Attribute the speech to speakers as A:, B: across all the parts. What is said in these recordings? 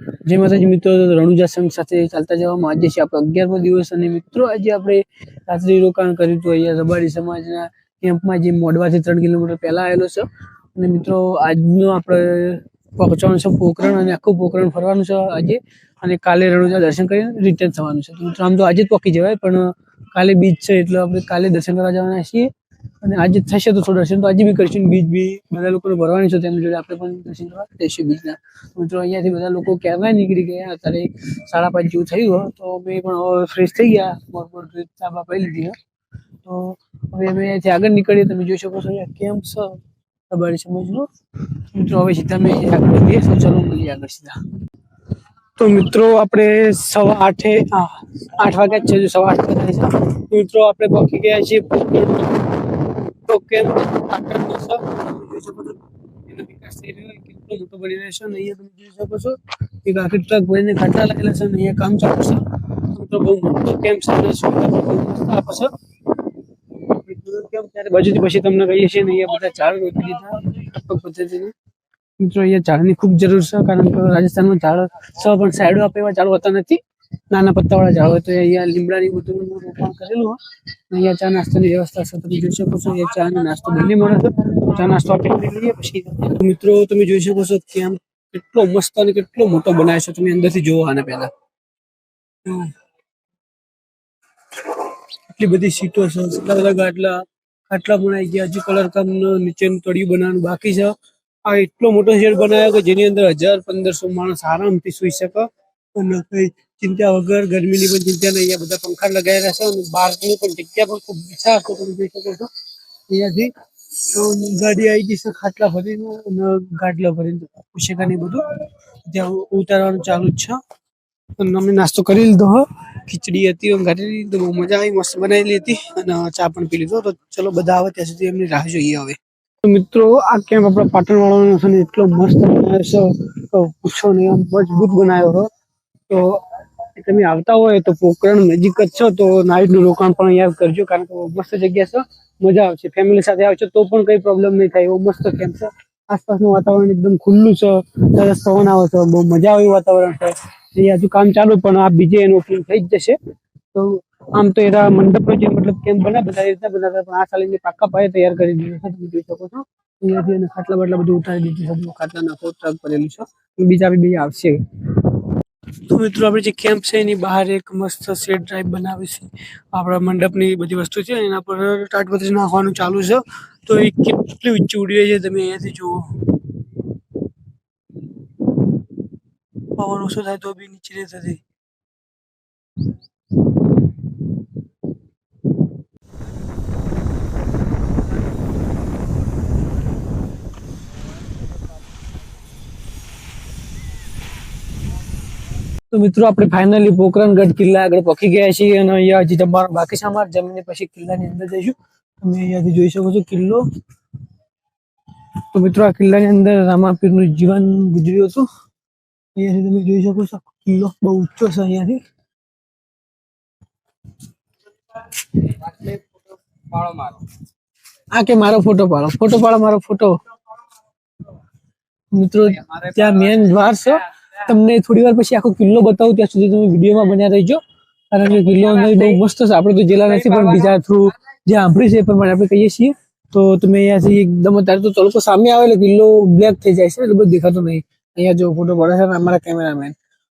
A: જય માતાજી મિત્રો રણુજા સંઘ સાથે ચાલતા જવામાં આજે છે આપણો અગિયારમો દિવસ અને મિત્રો, આજે આપણે રાત્રિ રોકાણ કર્યું હતું અહીંયા રબારી સમાજના કેમ્પમાં જે મોડવાથી ત્રણ કિલોમીટર પહેલા આવેલો છે. અને મિત્રો, આજનો આપણે પહોંચવાનું છે પોખરણ અને આખું પોખરણ ફરવાનું છે આજે. અને કાલે રણુજા દર્શન કરીને રિટર્ન થવાનું છે. મિત્રો, આમ તો આજે જ પહોંચી જવાય, પણ કાલે બીચ છે એટલે આપણે કાલે દર્શન કરવા જવાના છીએ. અને આજે થશે તો થોડું દર્શન તો આજે બી કરશું બીજ બી. બધા લોકોને ભરવાની છે, તેમની જોડે આપણે પણ દર્શન કરવા જઈશું બીજના. મિત્રો, અહીંયાથી બધા લોકો ક્યારના નીકળી ગયા, અત્યારે સાડા પાંચ જેવું થયું હોય તો અમે પણ હવે ફ્રેશ થઈ ગયા, મોર મોર ચા પાઈ લીધી. તો હવે અમે અહીંયાથી આગળ નીકળીએ, તમે જોઈ શકો છો કેમ કેમ્પ છે રબારી સમજનો મિત્રો, હવે સીધા અમે આગળ વધીએ તો ચલો મળીએ આગળ સીધા. તો મિત્રો, આપણે સવા આઠે આઠ વાગ્યા જ છે સવા આઠ વાગ્યા મિત્રો, આપણે પહોંચી ગયા છીએ તો અને અહીંયા મિત્રો બહુ મોટો કેમ્પ છે ત્યારે બાજુથી પછી તમને કહીએ છીએ અહીંયા બધા ઝાડ રોપી દીધા ટપક પદ્ધતિની મિત્રો અહીંયા જરૂર છે કારણ કે રાજસ્થાનમાં ઝાડ સ પણ સાઈડો આપે એવા ઝાડ હોતા નથી નાના પત્તાવાળા ઝાડ હોય તો અહીંયા લીમડાની બધું રોપણ કરેલું હોય અહીંયા ચા નાસ્તાની વ્યવસ્થા છે. તમે જોઈ શકો છો, અહીંયા ચા નાસ્તો બંને મળે છે. ચા નાસ્તો આપણે લઈ લઈએ પછી. મિત્રો, તમે જોઈ શકો છો કેમ કેટલો મસ્ત અને કેટલો મોટો બનાવ્યો છે. તમે અંદરથી જોવો આને પહેલા. એટલી બધી સીટો છે. એટલા બધા ગાટલા, ખાટલા બનાવી ગયા. હજી કલર કામ નીચેનું તળિયું બનાવવાનું બાકી છે. આ એટલો મોટો શેડ બનાવ્યો કે જેની અંદર હજાર પંદરસો માણસ આરામથી સુઈ શકે. અને કઈ ચિંતા વગર ગરમીની પણ ચિંતા નહીં. અહીંયા બધા પંખા લગાવેલા છે અને બહારની પણ જગ્યા પણ ખૂબ વિશાળ છે. તમે જોઈ શકો છો. અહીંયાથી ગાડી આવી ગઈ છે ખાટલા ભરીને અને ગાટલા ભરીને પુસ્તકાની બધું. ત્યાં ઉતારવાનું ચાલુ જ છે. અને અમે નાસ્તો કરી લીધો, હો. ખીચડી હતી, વઘારેલી તો બહુ મજા આવી, મસ્ત બનાવેલી હતી. અને ચા પણ પી લીધો. તો ચલો બધા આવે ત્યાં સુધી એમની રાહ જોઈએ હવે. મિત્રો, આ કેમ્પ આપણા પાટણ વાળાનો ને, એટલો મસ્ત બનાવ્યો છે. પૂછો નહીં મજબૂત બનાવ્યો, હો. તો તમે આવતા હોય તો પોકરણ નજીક જ છો, તો નાઇટનું રોકાણ પણ અહીંયા કરજો, કારણ કે મસ્ત જગ્યા છે. મજા આવશે. ફેમિલી સાથે આવશો તો પણ કઈ પ્રોબ્લેમ નહીં થાય. એવો મસ્ત કેમ્પ છે. આસપાસનું વાતાવરણ એકદમ ખુલ્લું છે. સરસ પવન આવે છે બહુ મજા આવે વાતાવરણ છે. અહીંયા હજુ કામ ચાલુ, પણ આ બીજે એનું ઓપનિંગ થઈ જ જશે. તો આમ તો એના મંડપનો જે મતલબ કેમ્પ બને બધા એ રીતના બનાવતા પણ આ સાલી પાકા પાયે તૈયાર કરી દીધું છે. તમે જોઈ શકો છો. અહીંયાથી એને ખાટલા બાટલા બધું ઉતારી દીધું છે. ખાટલાના ફોર ટ્રક ભરેલું છે. બીજા બી બી આવશે. તો મિત્રો, આપણે જે કેમ્પ છે, એની બહાર એક મસ્ત સેટ ડ્રાઈવ બનાવી છે. આપણા મંડપની બધી વસ્તુ છે, એના પર ટાટપત્રી નાખવાનું ચાલુ છે. તો એ કેટલી ઊંચી ઉડી રહી છે, તમે અહીંયાથી જુઓ. પવન ઓછો થાય તો બી નીચે થતી તો મિત્રો આપણે ફાઇનલી પોકરણગઢ કિલ્લા આગળ પહોંચી ગયા છીએ અને અહીંયા હજી જમવાનું બાકી છે અમારે જમીને પછી કિલ્લાની અંદર જઈશું. તમે અહીંયાથી જોઈ શકો છો કિલ્લો. તો મિત્રો આ કિલ્લાની અંદર રામાપીરનું જીવન ગુજર્યું હતું. અહીંયાથી તમે જોઈ શકો છો કિલ્લો બહુ ઊંચો છે અહીંયાથી. આ કે મારો ફોટો પાડો? ફોટો પાડો મારો ફોટો મિત્રો ત્યાં મેન દ્વાર છે. તમને થોડી વાર પછી આખો કિલ્લો બતાવું ત્યાં સુધી તમે વિડીયોમાં બન્યા રહીજો. કારણ કે કિલ્લો બહુ મસ્ત છે. આપણે તો જેલા નથી પણ બીજા થ્રુ જે સાંભળ્યું છે એ પ્રમાણે આપણે કહીએ છીએ. તો તમે અહીંયાથી એકદમ અત્યારે તો ચલો તો સામે આવે એટલે કિલ્લો બ્લેક થઈ જાય છે. એટલે બધું દેખાતો નહીં. અહીંયા જો ફોટો પડે છે અમારા કેમેરામેન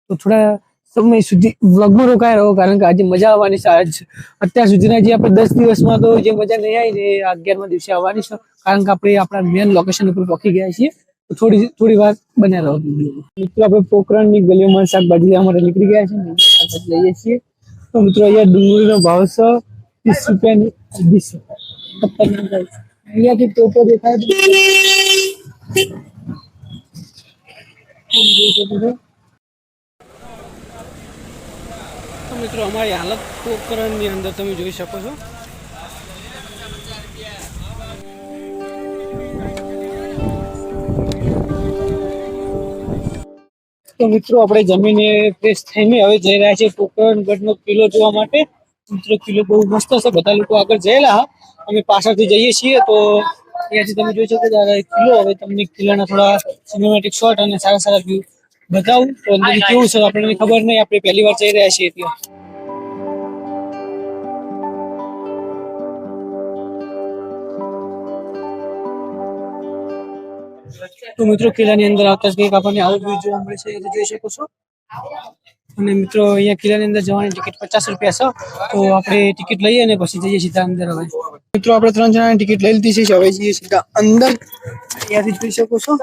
A: તો થોડા સમય સુધી વ્લોગમાં રોકાય રહો કારણ કે આજે મજા આવવાની છે. આજ અત્યાર સુધીના જે આપણે દસ દિવસમાં તો જે મજા નહીં આવી ને અગિયારમા દિવસે આવવાની છે. કારણ કે આપણે આપણા મેન લોકેશન ઉપર પહોંચી ગયા છીએ. થોડી થોડી વાર બન્યા રહો. મિત્રો, આપણે પોકરણની ગલીઓમાં શાકભાજી અમારે નીકળી ગયા છે શાકભાજી લઈએ છીએ. તો મિત્રો, અહીંયા ડુંગળીનો ભાવ છે ત્રીસ રૂપિયાની વીસ અહીંયાથી ટોપો દેખાય મિત્રો, અમારી હાલત પોકરણની અંદર તમે જોઈ શકો છો. તો મિત્રો, આપણે જમીને ફ્રેશ થઈને હવે જઈ રહ્યા છીએ કોકરણગઢનો કિલ્લો જોવા માટે. મિત્રો, કિલ્લો બહુ મસ્ત છે, બધા લોકો આગળ જયેલા હા. અમે પાછળથી જઈએ છીએ, તો ત્યાંથી તમે જોઈ શકો દાદા કિલ્લો. હવે તમને કિલ્લાના થોડા સિનેમેટિક શોટ અને સારા સારા વ્યૂ બતાવું. તો અંદર કેવું છે, આપણને ખબર નહીં, આપણે પહેલી વાર જઈ રહ્યા છીએ ત્યાં. તો મિત્રો, કિલ્લાની અંદર આવતા જ કંઈક આપણને આવું વ્યૂ જોવા મળે છે જોઈ શકો છો. અને મિત્રો, અહીંયા કિલ્લાની અંદર જવાની ટિકિટ પચાસ રૂપિયા છે, તો આપણે ટિકિટ લઈએ અને પછી જઈએ સીધા અંદર હવે. મિત્રો, આપણે ત્રણ જણાની ટિકિટ લઈ લીધી છે, હવે જઈએ સીધા અંદર. અહીંયાથી જોઈ શકો છો.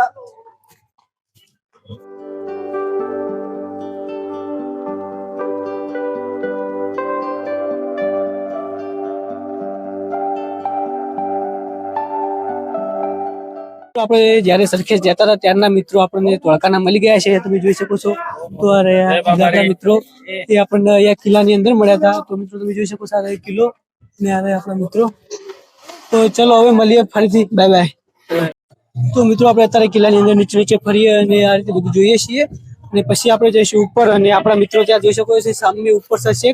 A: આપણે જયારે સરખેજ જતા હતા ત્યારના મિત્રો આપણને ધોળકાના મળી ગયા છે તમે જોઈ શકો છો. તો અરે મિત્રો એ આપણને અહીંયા કિલ્લાની અંદર મળ્યા હતા. તો મિત્રો તમે જોઈ શકો છો આ કિલ્લો ને આ આપણા મિત્રો. તો ચલો હવે મળીએ ફરીથી. બાય બાય તો મિત્રો આપણે અત્યારે કિલ્લાની અંદર નીચે નીચે ફરીએ અને આ રીતે બધું જોઈએ છીએ. અને પછી આપણે જઈશું ઉપર અને આપણા મિત્રો ત્યાં જોઈ શકો છો સામે ઉપર છે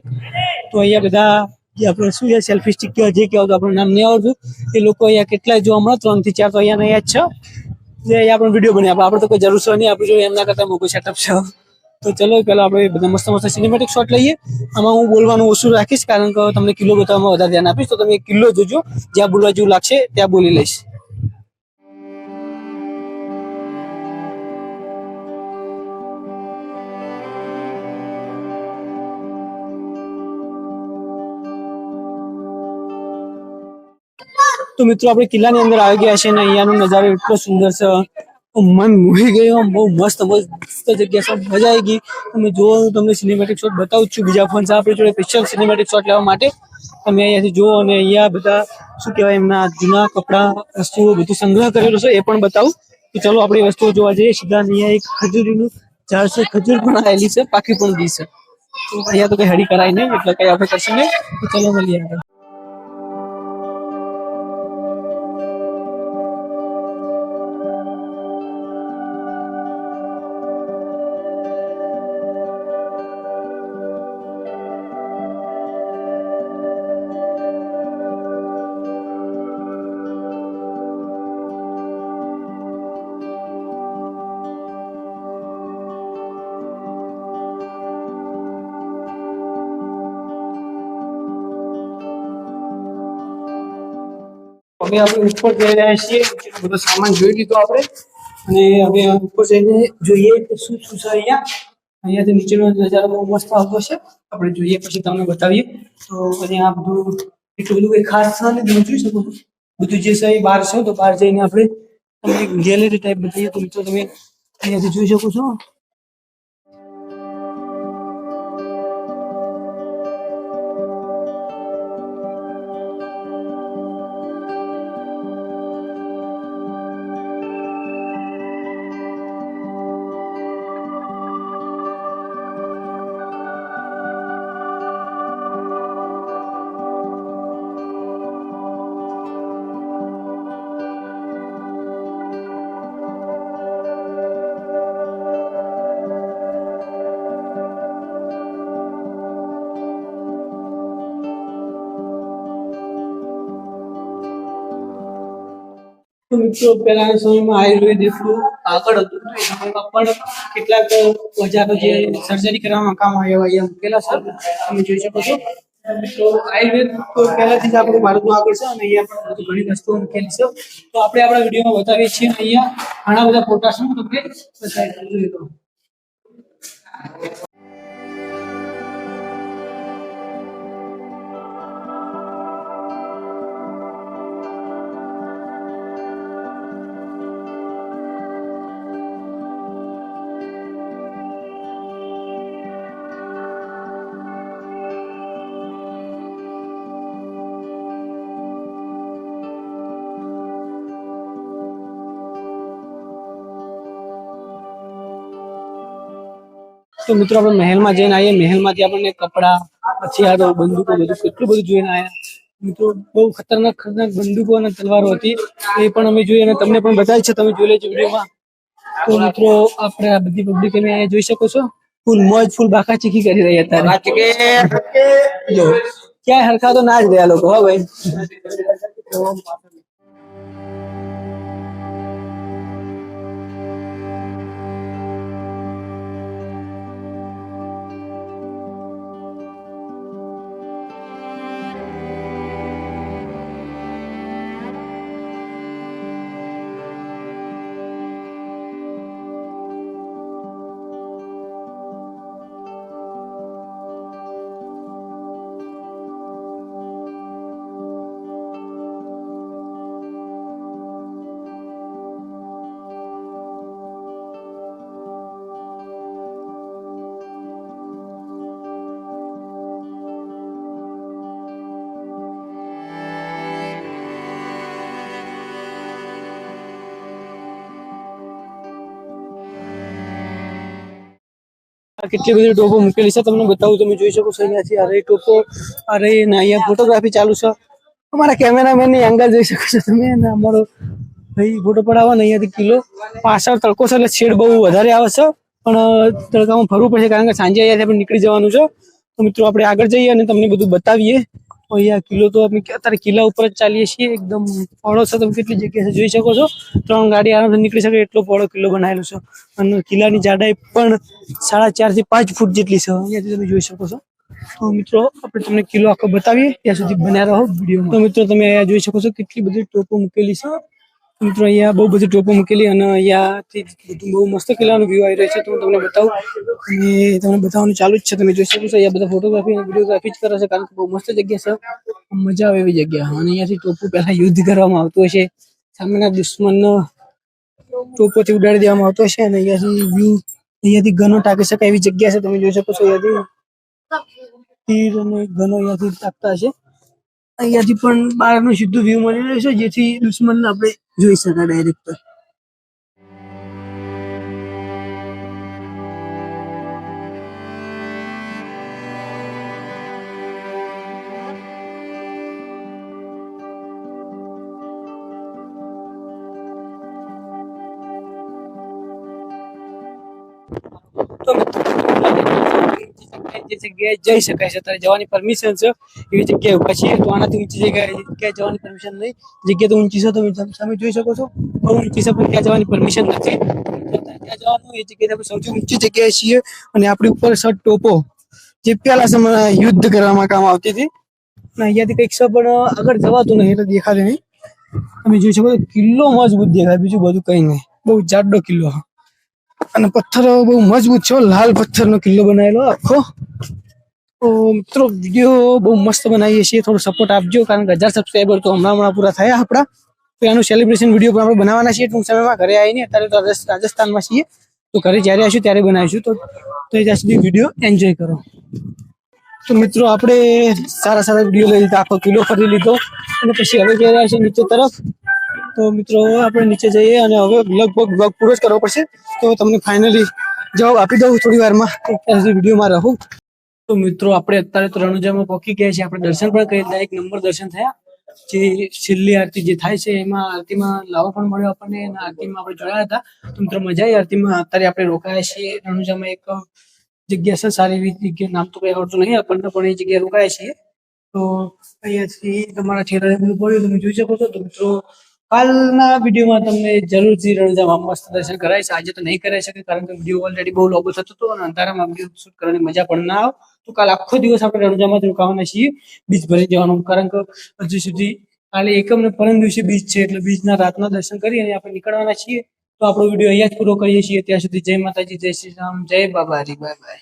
A: તો અહીંયા બધા જે આપણે શું છે સેલ્ફી સ્ટિક કે જે કહેવાય આપણું નામ નહીં આવડતું. એ લોકો અહીંયા કેટલા જોવા મળે ત્રણથી ચાર તો અહીંયા અહીંયા છે. જે અહીંયા આપણે વીડિયો બની આપણે તો કોઈ જરૂર છે નહીં. આપણે જો એમના કરતા મોટું સેટઅપ છે. તો ચલો પેલા આપણે બધા મસ્ત મસ્ત સિનેમેટિક શોટ લઈએ. આમાં હું બોલવાનું ઓછું રાખીશ, કારણ કે તમને કિલ્લો બતાવવામાં વધારે ધ્યાન આપીશ. તો તમે કિલ્લો જોજો. જ્યાં બોલવા જેવું લાગશે, ત્યાં બોલી લઈશ. તો મિત્રો, આપણે કિલ્લાની અંદર આવી ગયા છે અને અહીંયાનો નજારો એટલો સુંદર છે. મન મોહી ગયું બહુ મસ્ત મસ્ત જગ્યા છે. મજા આવી ગઈ. તમે જુઓ, હું તમને સિનેમેટિક શોટ બતાવું છું. બીજા ફોન છે, આપણી જોડે સ્પેશિયલ સિનેમેટિક શોટ લેવા માટે. તમે અહીંયાથી જુઓ અને અહીંયા બધા, શું કહેવાય, એમના જૂના કપડા, વસ્તુઓ બધું સંગ્રહ કરેલો છે, એ પણ બતાવું. તો ચલો, આપણે વસ્તુઓ જોવા જઈએ. સીધા અહીંયા એક ખજૂરીનું ઝાડ છે ખજૂર પણ આવેલી છે પાકી પણ ગઈ છે. તો અહીંયા તો કઈ હળી કરાય નહીં, એટલે કઈ આપણે કરશું નહીં. તો ચલો, મળીએ આગળ. હવે આપણે ઉપર જઈ રહ્યા છીએ. બધો સામાન જોઈ લીધો આપણે. અને હવે ઉપર જઈને જોઈએ કે શું શું છે અહીંયા. અહીંયાથી નીચેનો નજારો બહુ મસ્ત આવતો છે. આપણે જોઈએ પછી તમને બતાવીએ. તો અહીંયા બધું એટલું બધું કંઈ ખાસ છે ને તમે જોઈ શકો બધું જે છે એ બહાર છે તો બહાર જઈને આપણે તમને ગેલેરી ટાઈપ બતાવીએ. તો મિત્રો તમે અહીંયાથી જોઈ શકો છો મિત્રો, પહેલાના સમયમાં આયુર્વેદ એટલું આગળ હતું એ સમયમાં પણ કેટલાક ઓજારો જે સર્જરી કરવામાં કામ આવ્યા અહીંયા પેલા સર તમે જોઈ શકો છો. તો આયુર્વેદ તો પહેલાથી જ આપણું ભારતમાં આગળ છે અને અહીંયા પણ બધું ઘણી વસ્તુઓ મૂકેલી છે. તો આપણે આપણા વિડીયોમાં બતાવીએ છીએ અહીંયા ઘણા બધા ફોટા શું તમને બતાવી તો મિત્રો આપણે મહેલમાં જઈને આવીએ. મહેલમાંથી આપણને કપડા પછી આ તો બંદૂકો બધું કેટલું બધું જોઈને આવ્યા મિત્રો બહુ ખતરનાક ખતરનાક બંદૂકો અને તલવારો હતી. એ પણ અમે જોઈ અને તમને પણ બતાવી છે. તમે જોઈ લેજો વિડીયોમાં. તો મિત્રો આપણે આ બધી પબ્લિક તમે અહીંયા જોઈ શકો છો. ફૂલ મોજ ફૂલ બાકા ચીકી કરી રહ્યા હતા. જો ક્યાંય હરખા તો ના જ રહ્યા લોકો હા ભાઈ. કેટલી બધી ટોપો મૂકેલી છે, તમને બતાવું તમે જોઈ શકો છો અહીંયાથી. આ ટોપો, આ રહી ને અહીંયા ફોટોગ્રાફી ચાલુ છે. અમારા કેમેરામેનની એંગલ જોઈ શકો છો તમે. અને અમારો ભાઈ ફોટો પડાવવા ને અહીંયાથી કિલો પાછળ તડકો છે એટલે શેડ બહુ વધારે આવે છે. પણ તડકામાં ફરવું પડશે કારણ કે સાંજે અહીંયાથી આપણે નીકળી જવાનું છે. તો મિત્રો, આપણે આગળ જઈએ અને તમને બધું બતાવીએ. અહીંયા કિલ્લો તો અમે અત્યારે કિલ્લા ઉપર જ ચાલીએ છીએ. એકદમ પહોળો છે તમે કેટલી જગ્યાએ જોઈ શકો છો. ત્રણ ગાડી આરામથી નીકળી શકે એટલો પહોળો કિલ્લો બનાવેલો છે. અને કિલ્લાની જાડાઈ પણ સાડા ચારથી પાંચ ફૂટ જેટલી છે. અહીંયાથી તમે જોઈ શકો છો. તો મિત્રો, આપણે તમને કિલ્લો આખો બતાવીએ. ત્યાં સુધી બન્યા રહો વીડિયો તો મિત્રો, તમે અહીંયા જોઈ શકો છો કેટલી બધી ટોપો મૂકેલી છે. મિત્રો, અહીંયા બહુ બધી ટોપો મૂકેલી અને અહીંયાથી બહુ મસ્ત કિલ્લાનો વ્યૂ આવી રહ્યો છે. તો હું તમને બતાવું. અને તમને બતાવવાનું ચાલુ જ છે. તમે જોઈ શકો છો, અહીંયા બધા ફોટોગ્રાફી અને વિડીયોગ્રાફી જ કરે છે, કારણ કે બહુ મસ્ત જગ્યા છે. મજા આવે એવી જગ્યા. અને અહીંયાથી ટોપો પહેલા યુદ્ધ કરવામાં આવતું હશે સામેના દુશ્મનનો ટોપોથી ઉડાડી દેવામાં આવતો હશે અને અહીંયાથી વ્યૂ અહીંયાથી ગનો ટાંકી શકાય એવી જગ્યા છે. તમે જોઈ શકો છો અહીંયાથી. તીર અને ગનો અહીંયાથી ટાંકતા હશે. અહીંયાથી પણ બહારનું સીધું વ્યૂ મળી રહ્યો છે જેથી દુશ્મનને આપણે જોઈ શકાય ડાયરેક્ટ જે જગ્યાએ જઈ શકાય છે. અત્યારે જવાની પરમિશન છે. એવી જગ્યાએ ઊભા છીએ. તો આનાથી ઊંચી જગ્યાએ ક્યાંય જવાની પરમિશન નહીં. જગ્યા તો ઊંચી છે તમે સામે જોઈ શકો છો. બહુ ઊંચી છે, પણ ત્યાં જવાની પરમિશન નથી. ત્યાં જવાનું, એ જગ્યાએ આપણે સૌથી ઊંચી જગ્યાએ છીએ. અને આપણી ઉપર સર ટોપો, જે પહેલા સમયમાં યુદ્ધ કરવામાં કામ આવતી હતી. અને અહીંયાથી કંઈક છે, પણ આગળ જવાતું નહીં, એટલે દેખાતું નહીં. તમે જોઈ શકો કિલ્લો મજબૂત દેખાય, બીજું બધું કંઈ નહીં. બહુ જાડો કિલ્લો છે. અને પથ્થર બહુ મજબૂત છે હો. લાલ પથ્થરનો કિલ્લો બનાવેલો આખો. તો મિત્રો વીડિયો બહુ મસ્ત બનાવીએ છીએ. થોડો સપોર્ટ આપજો, કારણ કે હજાર સબસ્ક્રાઈબર તો હમણાં હમણાં પૂરા થયા આપણા. તો એનું સેલિબ્રેશન વીડિયો પણ આપણે બનાવવાના છીએ. ટૂંક સમયમાં ઘરે આવીને અત્યારે તો રાજસ્થ- રાજસ્થાનમાં છીએ. તો ઘરે જ્યારે આવીશું ત્યારે બનાવીશું. તો તો ત્યાં સુધી વીડિયો એન્જોય કરો. તો મિત્રો, આપણે સારા સારા વીડિયો લઈ લીધા. આખો કિલો ફરી લીધો. અને પછી હવે જઈ રહ્યા છે નીચે તરફ. તો મિત્રો, આપણે નીચે જઈએ અને હવે લગભગ બ્લોગ પૂરો જ કરવો પડશે. તો તમને ફાઇનલી જવાબ આપી દઉં થોડી વારમાં. વિડીયોમાં રહું. તો મિત્રો, આપણે અત્યારે તો રણુજામાં પહોંચી ગયા છીએ. આપણે દર્શન પણ કરી દીધા એક નંબર દર્શન થયા. જે છેલ્લી આરતી જે થાય છે, એમાં આરતીમાં લાવો પણ મળ્યો આપણને અને આરતીમાં આપણે જોડાયા હતા. તો મિત્રો, મજા આવી આરતીમાં. અત્યારે આપણે રોકાયા છીએ. રણુજામાં એક જગ્યા છે, સારી એવી જગ્યા નામ તો કઈ આવડતું નહીં, આપણને પણ એ જગ્યાએ રોકાયા છીએ. તો અહીંયાથી તમારા ઠેરાને બધું પડ્યું તમે જોઈ શકો છો. તો મિત્રો કાલના વિડીયોમાં તમને જરૂરથી રણજામાં મસ્ત દર્શન કરાય છે આજે તો નહીં કરાઈ શકે, કારણ કે વીડિયો ઓલરેડી બહુ લાંબો થતો હતો અને અંધારામાં વીડિયો શૂટ કરવાની મજા પણ ના આવે. તો કાલ આખો દિવસ આપણે રણજામાં જ રોકાવાના છીએ. બીચ ભરી જવાનું, કારણ કે હજુ સુધી કાલે એકમ ને પરમ દિવસે બીચ છે, એટલે બીચના રાતના દર્શન કરી અને આપણે નીકળવાના છીએ. તો આપણો વીડિયો અહીંયા જ પૂરો કરીએ છીએ. ત્યાં સુધી જય માતાજી, જય શ્રી રામ, જય બાબા હરી બાય બાય.